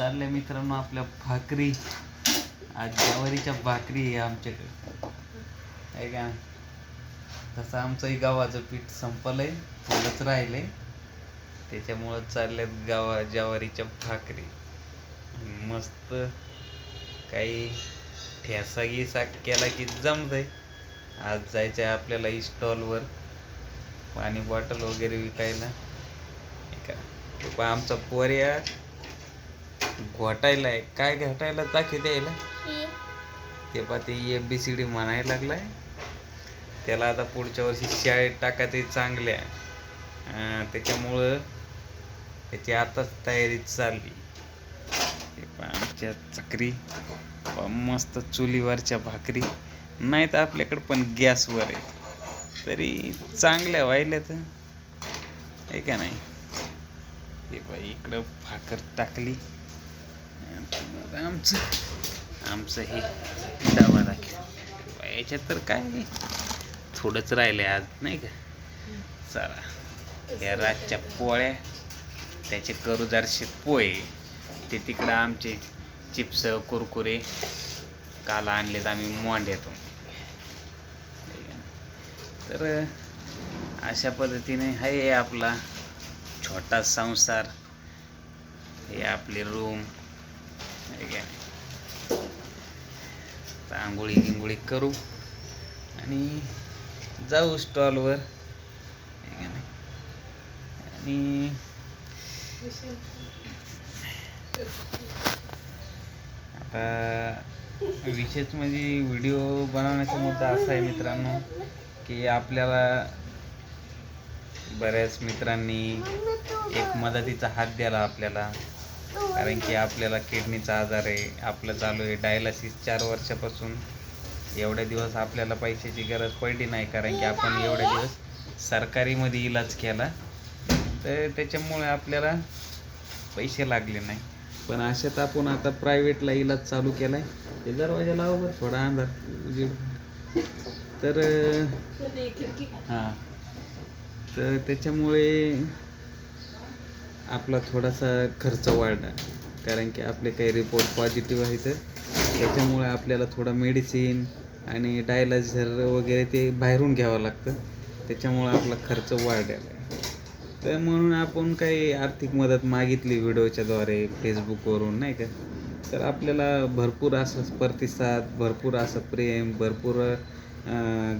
चालले मित्रांनो आपल्या भाकरी. आज ज्वारीच्या भाकरी आहे आमच्याकडे. आहे का? तसं आमचंही गावाचं पीठ संपलंय थोडंच आहे त्याच्यामुळं चालल्यात गावा ज्वारीच्या भाकरी. मस्त काही ठेसा गिसा केला की जमतंय. आज जायचं आहे आपल्याला स्टॉलवर. पाणी बॉटल वगैरे विकायला. हे का? आमचा पोर्या घोटायला आहे काय घोटायला दाखव द्यायला ते पहा ते ए बी सी डी म्हणायला लागलाय. त्याला आता पुढच्या वर्षी शाळेत टाकायचे चांगल्या. त्याच्यामुळं त्याची आताच तयारी चालली. हे पहा आमच्या चकरी. मस्त चुलीवरच्या भाकरी. नाही तर आपल्याकडं पण गॅसवर आहे तरी चांगल्या व्हायल्या तर आहे का नाही? हे बाई इकडं भाकर टाकली. आमचं आमचं हे डबा दाखव याच्यात तर काय नाही. थोडंच राहिलं आज नाही का? चला या रातच्या पोळ्या त्याचे करू पोहे ते तिकडं आमचे चिप्स कुरकुरे काल आणलेत आम्ही मोंड्यातून तर अशा पद्धतीने आहे आपला छोटा संसार. हे आपले रूम. तर आंघोळी गिंगोळी करू आणि जाऊ स्टॉलवर. आणि आता विशेष म्हणजे व्हिडिओ बनवण्याचा मुद्दा असा आहे मित्रांनो की आपल्याला बऱ्याच मित्रांनी एक मदतीचा हात द्याला आपल्याला. कारण की आपल्याला किडनीचा आजार आहे आपलं चालू आहे डायलासिस चार वर्षापासून. एवढ्या दिवस आपल्याला पैशाची गरज पडली नाही कारण की आपण एवढ्या दिवस सरकारीमध्ये इलाज केला. तर त्याच्यामुळे आपल्याला पैसे लागले नाही. पण अशात आपण आता प्रायव्हेटला इलाज चालू केलाय. ते दरवाजा लावा बरं थोडा अंधार. तर हां. तर त्याच्यामुळे आपला थोडासा खर्च वाढला कारण की आपले काही रिपोर्ट पॉझिटिव्ह आहे तर त्याच्यामुळे आपल्याला थोडं मेडिसिन आणि डायलायझर वगैरे ते बाहेरून घ्यावं लागतं. त्याच्यामुळं आपला खर्च वाढलेला आहे तर म्हणून आपण काही आर्थिक मदत मागितली व्हिडिओच्याद्वारे फेसबुकवरून नाही का? तर आपल्याला भरपूर असं प्रतिसाद भरपूर असं प्रेम भरपूर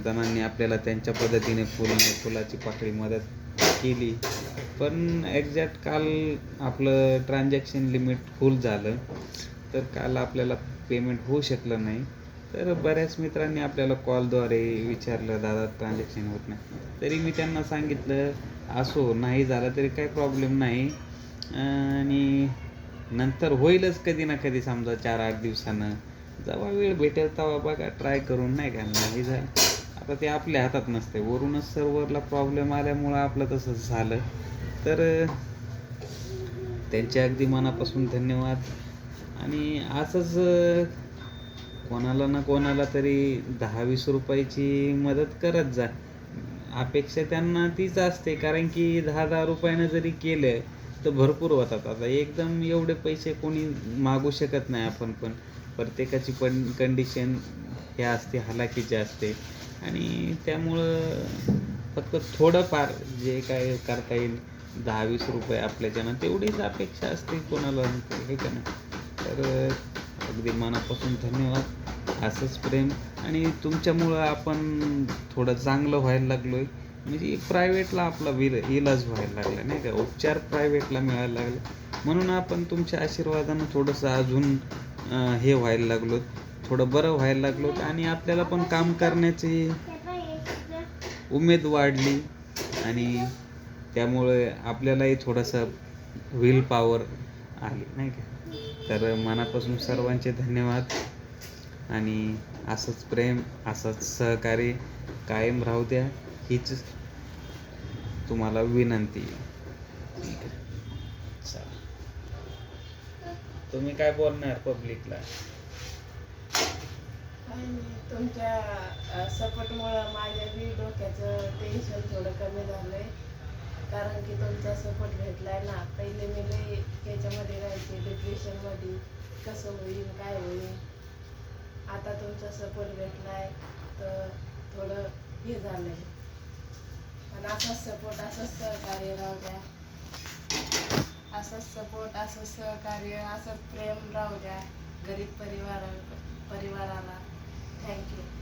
जणांनी आपल्याला त्यांच्या पद्धतीने फुल फुलाची पाकळी मदत केली. पण एक्झॅक्ट काल आपलं ट्रान्झॅक्शन लिमिट फुल झालं. तर काल आपल्याला पेमेंट होऊ शकलं नाही. तर बऱ्याच मित्रांनी आपल्याला कॉलद्वारे विचारलं दादा ट्रान्झॅक्शन होत नाही. तरी मी त्यांना सांगितलं असो नाही झालं तरी काही प्रॉब्लेम नाही. आणि नंतर होईलच कधी ना कधी समजा चार आठ दिवसानं. जेव्हा वेळ भेटेल तेव्हा बघा ट्राय करून नाही का नाही झालं. आता ते आपल्या हातात नसते. वरूनच सर्व्हरला प्रॉब्लेम आल्यामुळं आपलं तसंच झालं. तर त्यांचे अगदी मनापासून धन्यवाद. आणि असंच कोणाला ना कोणाला तरी दहा वीस रुपयाची मदत करत जा. अपेक्षा त्यांना तीच असते. कारण की दहा दहा रुपयानं जरी केलं तर भरपूर होतात. आता एकदम एवढे पैसे कोणी मागू शकत नाही आपण पण. प्रत्येकाची पण कंडिशन हे असते हलाखीची असते. आणि त्यामुळं फक्त थोडंफार जे काय करता येईल दहा वीस रुपये आपल्याच्यानं तेवढीच अपेक्षा असते कोणाला हे का नाही? तर अगदी मनापासून धन्यवाद. असंच प्रेम. आणि तुमच्यामुळं आपण थोडं चांगलं व्हायला लागलो आहे म्हणजे प्रायव्हेटला आपला विल इलाज व्हायला लागला नाही का? उपचार प्रायव्हेटला मिळायला लागला. म्हणून आपण तुमच्या आशीर्वादानं थोडंसं अजून हे व्हायला लागलो थोडं बरं व्हायला लागलो आणि आपल्याला पण काम करण्याची उमेद वाढली. आणि त्यामुळे आपल्यालाही थोडंसं विल पॉवर आली नाही का? तर मनापासून सर्वांचे धन्यवाद. आणि असंच प्रेम असंच सहकार्य कायम राहू द्या. हीच तुम्हाला विनंती. ठीक आहे. चला. तुम्ही काय बोलणार पब्लिकला तुमच्या सपोर्टमुळं माझ्या बी डोक्याचं टेन्शन थोडं कमी झालंय. कारण की तुमचा सपोर्ट भेटलाय ना. पहिले मी लई त्याच्यामध्ये राहायचे डिप्रेशनमध्ये कसं होईल काय होईल. आता तुमचा सपोर्ट भेटलाय तर थोडं हे झालंय. आणि असाच सपोर्ट असंच सहकार्य राहू द्या. असंच सपोर्ट असंच सहकार्य असंच प्रेम राहू द्या. गरीब परिवारा परिवाराला. Thank you.